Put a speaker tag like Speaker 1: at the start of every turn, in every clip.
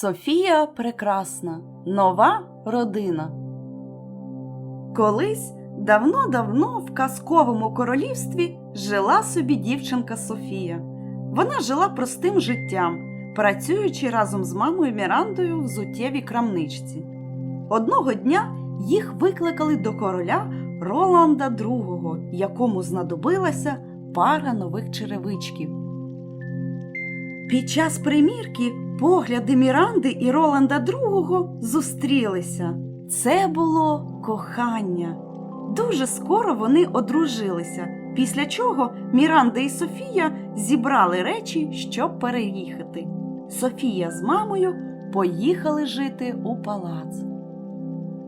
Speaker 1: Софія прекрасна, нова родина. Колись давно-давно в казковому королівстві жила собі дівчинка Софія. Вона жила простим життям, працюючи разом з мамою Мірандою в взуттєвій крамничці. Одного дня їх викликали до короля Роланда II, якому знадобилася пара нових черевичків. Під час примірки погляди Міранди і Роланда II зустрілися. Це було кохання. Дуже скоро вони одружилися, після чого Міранда і Софія зібрали речі, щоб переїхати. Софія з мамою поїхали жити у палац.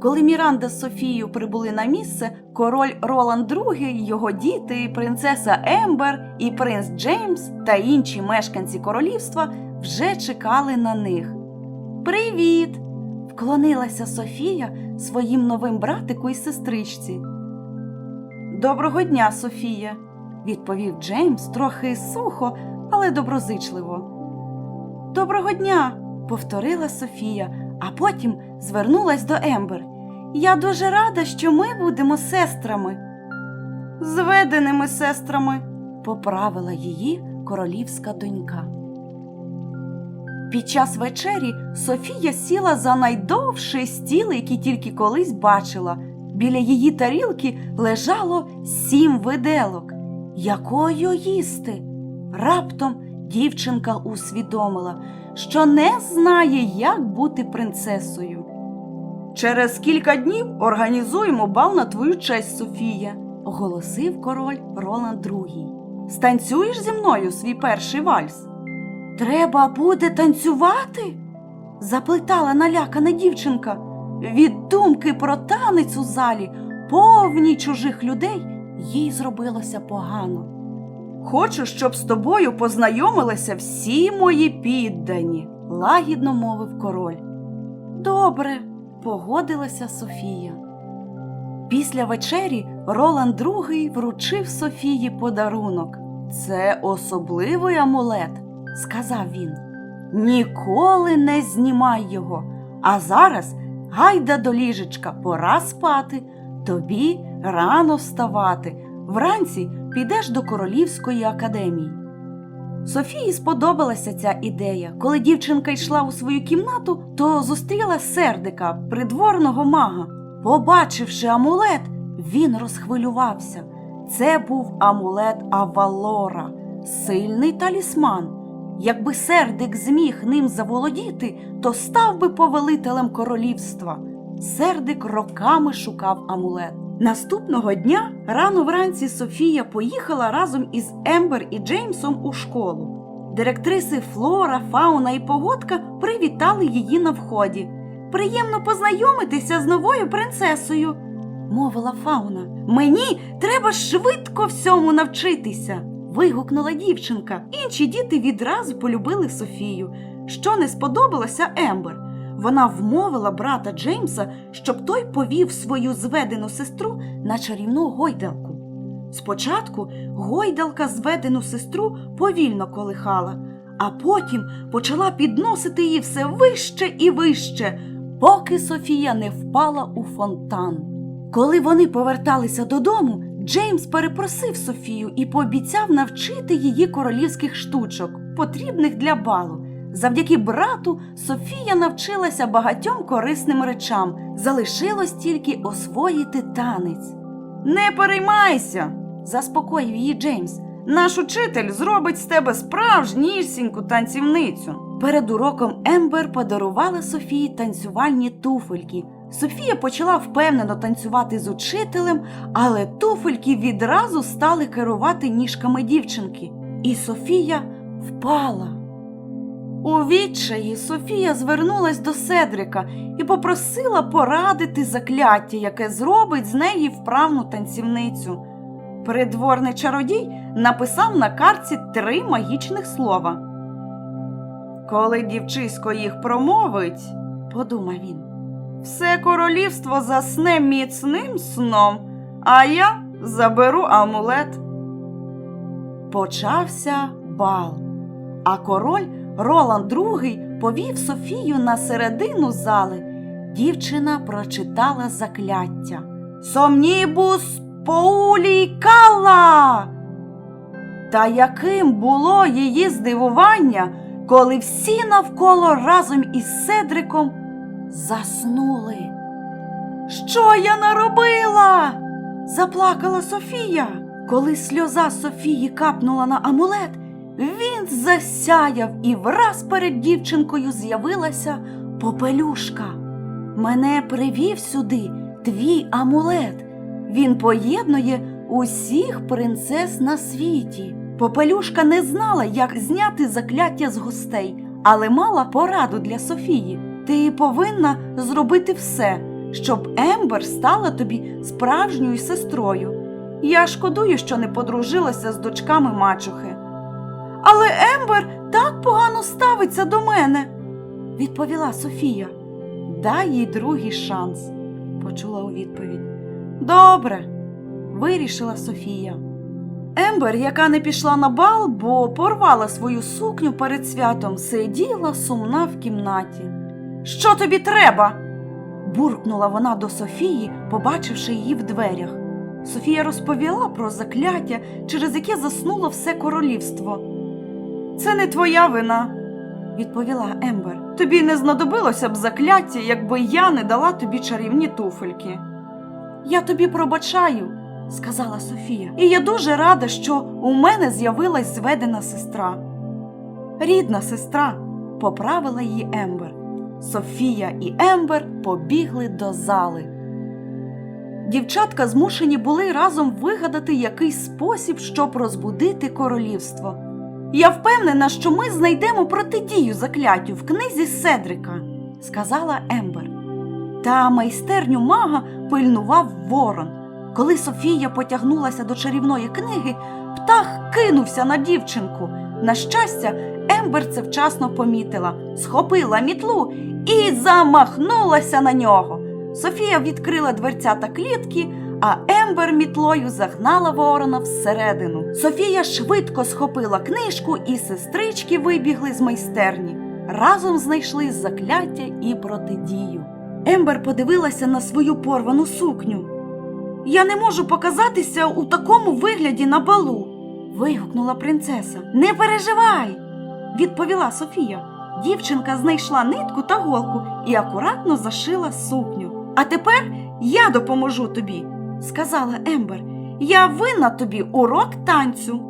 Speaker 1: Коли Міранда з Софією прибули на місце, король Роланд II, його діти, принцеса Ембер і принц Джеймс та інші мешканці королівства вже чекали на них. Привіт! вклонилася Софія своїм новим братику і сестричці. Доброго дня, Софія, відповів Джеймс трохи сухо, але доброзичливо. Доброго дня, повторила Софія, а потім звернулась до Ембер. Я дуже рада, що ми будемо сестрами. Зведеними сестрами, поправила її королівська донька. Під час вечері Софія сіла за найдовший стіл, який тільки колись бачила. Біля її тарілки лежало сім виделок. Якою їсти? Раптом дівчинка усвідомила, що не знає, як бути принцесою. Через кілька днів організуємо бал на твою честь, Софія, оголосив король Роланд II. Станцюєш зі мною свій перший вальс? Треба буде танцювати? заплетала налякана дівчинка. Від думки про танець у залі, повній чужих людей, їй зробилося погано. Хочу, щоб з тобою познайомилися всі мої піддані, лагідно мовив король. Добре, погодилася Софія. Після вечері Роланд II вручив Софії подарунок. Це особливий амулет, сказав він. Ніколи не знімай його. А зараз гайда до ліжечка, пора спати. Тобі рано вставати. Вранці підеш до Королівської академії. Софії сподобалася ця ідея. Коли дівчинка йшла у свою кімнату, то зустріла сердика, придворного мага. Побачивши амулет, він розхвилювався. Це був амулет Авалора, сильний талісман. Якби сердик зміг ним заволодіти, то став би повелителем королівства. Сердик роками шукав амулет. Наступного дня рано вранці Софія поїхала разом із Ембер і Джеймсом у школу. Директриси Флора, Фауна і Погодка привітали її на вході. Приємно познайомитися з новою принцесою, мовила Фауна. Мені треба швидко всьому навчитися. Вигукнула дівчинка. Інші діти відразу полюбили Софію, що не сподобалося Ембер. Вона вмовила брата Джеймса, щоб той повів свою зведену сестру на чарівну гойдалку. Спочатку гойдалка зведену сестру повільно колихала, а потім почала підносити її все вище і вище, поки Софія не впала у фонтан. Коли вони поверталися додому, Джеймс перепросив Софію і пообіцяв навчити її королівських штучок, потрібних для балу. Завдяки брату Софія навчилася багатьом корисним речам. Залишилось тільки освоїти танець. Не переймайся, заспокоїв її Джеймс. Наш учитель зробить з тебе справжнісіньку танцівницю. Перед уроком Ембер подарувала Софії танцювальні туфельки. Софія почала впевнено танцювати з учителем, але туфельки відразу стали керувати ніжками дівчинки. І Софія впала. У відчаї Софія звернулась до Седрика і попросила порадити закляття, яке зробить з неї вправну танцівницю. Придворний чародій написав на картці три магічних слова. Коли дівчисько їх промовить, подумав він, все королівство засне міцним сном, а я заберу амулет. Почався бал, а король Роланд II повів Софію на середину зали. Дівчина прочитала закляття. Сомнібус поулікала. Та яким було її здивування, коли всі навколо разом із Седриком заснули. Що я наробила? заплакала Софія. Коли сльоза Софії капнула на амулет, він засяяв і враз перед дівчинкою з'явилася попелюшка. Мене привів сюди твій амулет. Він поєднує усіх принцес на світі. Попелюшка не знала, як зняти закляття з гостей, але мала пораду для Софії. Ти повинна зробити все, щоб Ембер стала тобі справжньою сестрою. Я шкодую, що не подружилася з дочками мачухи. Але Ембер так погано ставиться до мене, відповіла Софія. Дай їй другий шанс, почула у відповідь. Добре, вирішила Софія. Ембер, яка не пішла на бал, бо порвала свою сукню перед святом, сиділа сумна в кімнаті. Що тобі треба? буркнула вона до Софії, побачивши її в дверях. Софія розповіла про закляття, через яке заснуло все королівство. Це не твоя вина, відповіла Ембер. Тобі не знадобилося б закляття, якби я не дала тобі чарівні туфельки. Я тобі пробачаю, сказала Софія, і я дуже рада, що у мене з'явилась зведена сестра. Рідна сестра, поправила її Ембер. Софія і Ембер побігли до зали. Дівчатка змушені були разом вигадати якийсь спосіб, щоб розбудити королівство. Я впевнена, що ми знайдемо протидію закляттю в книзі Седрика, сказала Ембер. Та майстерню мага пильнував ворон. Коли Софія потягнулася до чарівної книги, птах кинувся на дівчинку. На щастя, Ембер це вчасно помітила, схопила мітлу і замахнулася на нього. Софія відкрила дверцята клітки, а Ембер мітлою загнала ворона всередину. Софія швидко схопила книжку, і сестрички вибігли з майстерні. Разом знайшли закляття і протидію. Ембер подивилася на свою порвану сукню. Я не можу показатися у такому вигляді на балу. вигукнула принцеса. Не переживай, відповіла Софія. Дівчинка знайшла нитку та голку і акуратно зашила сукню. А тепер я допоможу тобі, сказала Ембер. Я винна тобі урок танцю.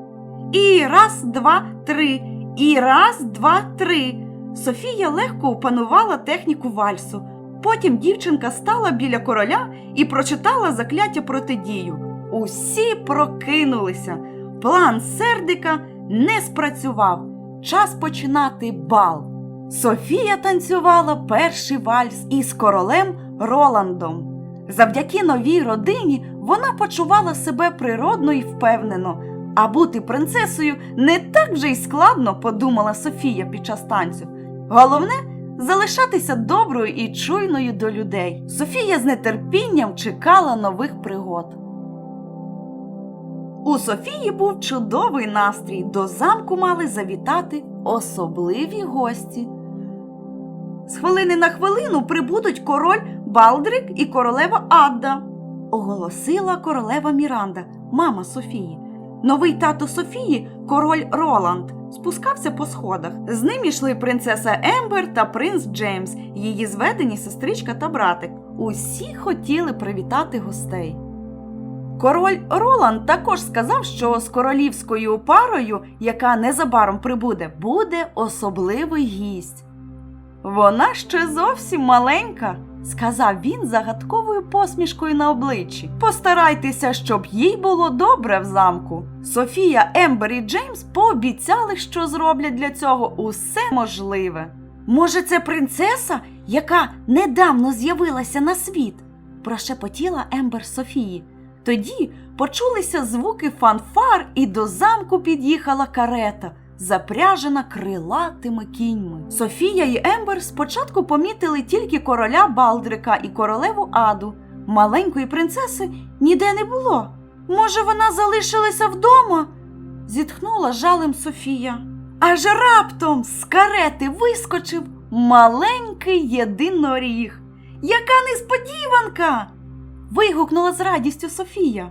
Speaker 1: І раз, два, три, і раз, два, три. Софія легко опанувала техніку вальсу. Потім дівчинка стала біля короля і прочитала закляття протидію. Усі прокинулися. План сердика не спрацював. Час починати бал. Софія танцювала перший вальс із королем Роландом. Завдяки новій родині вона почувала себе природно і впевнено, а бути принцесою не так вже й складно, подумала Софія під час танцю. Головне залишатися доброю і чуйною до людей. Софія з нетерпінням чекала нових пригод. У Софії був чудовий настрій. До замку мали завітати особливі гості. З хвилини на хвилину прибудуть король Балдрик і королева Адда, оголосила королева Міранда, мама Софії. Новий тато Софії, король Роланд, спускався по сходах. З ним йшли принцеса Ембер та принц Джеймс, її зведені сестричка та братик. Усі хотіли привітати гостей. Король Роланд також сказав, що з королівською парою, яка незабаром прибуде, буде особливий гість. Вона ще зовсім маленька, сказав він загадковою посмішкою на обличчі. Постарайтеся, щоб їй було добре в замку. Софія, Ембер і Джеймс пообіцяли, що зроблять для цього усе можливе. Може, це принцеса, яка недавно з'явилася на світ? прошепотіла Ембер Софії. Тоді почулися звуки фанфар, і до замку під'їхала карета, запряжена крилатими кіньми. Софія і Ембер спочатку помітили тільки короля Балдрика і королеву Аду. Маленької принцеси ніде не було. Може, вона залишилася вдома? зітхнула жалем Софія. Аж раптом з карети вискочив маленький єдиноріг. Яка несподіванка! Вигукнула з радістю Софія.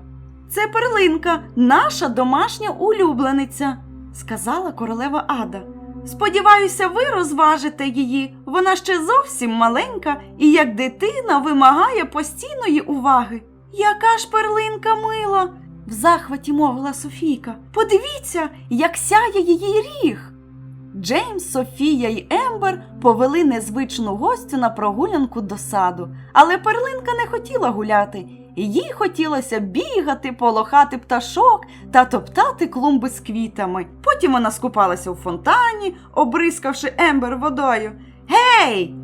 Speaker 1: Це перлинка, наша домашня улюблениця, сказала королева Ада. Сподіваюся, ви розважите її. Вона ще зовсім маленька і як дитина вимагає постійної уваги. Яка ж перлинка мила, в захваті мовила Софійка. Подивіться, як сяє її ріг. Джеймс, Софія й Ембер повели незвичну гостю на прогулянку до саду, але перлинка не хотіла гуляти. Їй хотілося бігати, полохати пташок та топтати клумби з квітами. Потім вона скупалася у фонтані, обрискавши Ембер водою. Гей!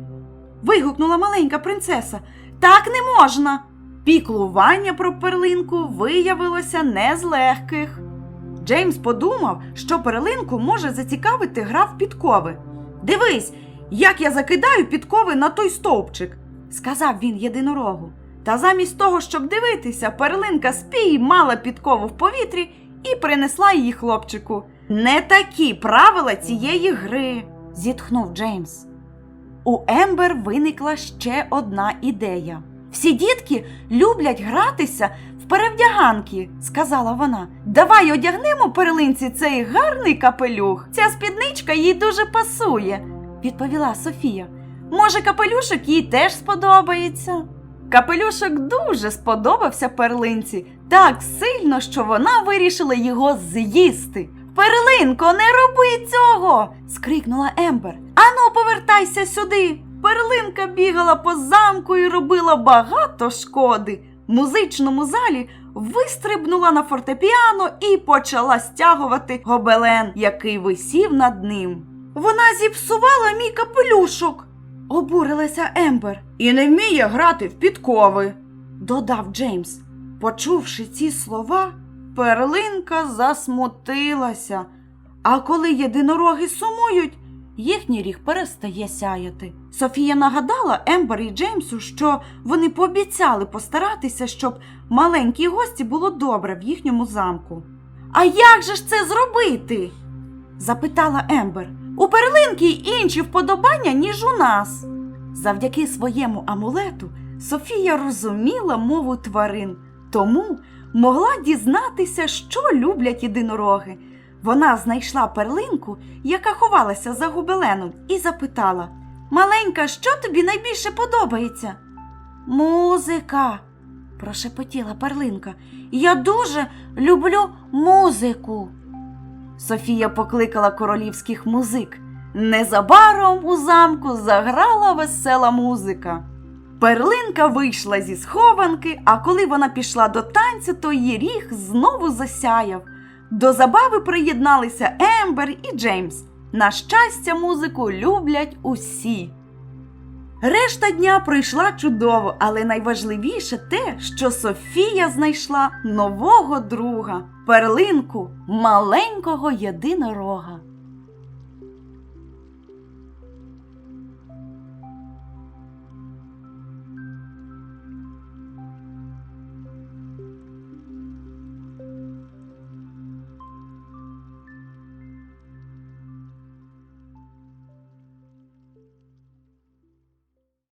Speaker 1: вигукнула маленька принцеса. Так не можна. Піклування про перлинку виявилося не з легких. Джеймс подумав, що перлинку може зацікавити гра в підкови. Дивись, як я закидаю підкови на той стовпчик, сказав він єдинорогу. Та замість того, щоб дивитися, перлинка спіймала підкову в повітрі і принесла її хлопчику. Не такі правила цієї гри, зітхнув Джеймс. У Ембер виникла ще одна ідея. Всі дітки люблять гратися перевдяганки, сказала вона. Давай одягнемо перлинці цей гарний капелюх. Ця спідничка їй дуже пасує, відповіла Софія. Може, капелюшок їй теж сподобається. Капелюшок дуже сподобався перлинці так сильно, що вона вирішила його з'їсти. Перлинко, не роби цього. скрикнула Ембер. Ану, повертайся сюди. Перлинка бігала по замку і робила багато шкоди. Музичному залі вистрибнула на фортепіано і почала стягувати гобелен, який висів над ним. Вона зіпсувала мій капелюшок, обурилася Ембер. І не вміє грати в підкови, додав Джеймс. Почувши ці слова, перлинка засмутилася. А коли єдинороги сумують, їхній ріг перестає сяяти. Софія нагадала Ембер і Джеймсу, що вони пообіцяли постаратися, щоб маленькій гості було добре в їхньому замку. А як же ж це зробити? запитала Ембер. У перлинки інші вподобання, ніж у нас. Завдяки своєму амулету Софія розуміла мову тварин, тому могла дізнатися, що люблять єдинороги. Вона знайшла перлинку, яка ховалася за губеленом, і запитала Маленька, що тобі найбільше подобається? Музика, прошепотіла перлинка. Я дуже люблю музику. Софія покликала королівських музик. Незабаром у замку заграла весела музика. Перлинка вийшла зі схованки, а коли вона пішла до танцю, то її ріг знову засяяв. До забави приєдналися Ембер і Джеймс. На щастя, музику люблять усі. Решта дня пройшла чудово, але найважливіше те, що Софія знайшла нового друга, перлинку маленького єдинорога.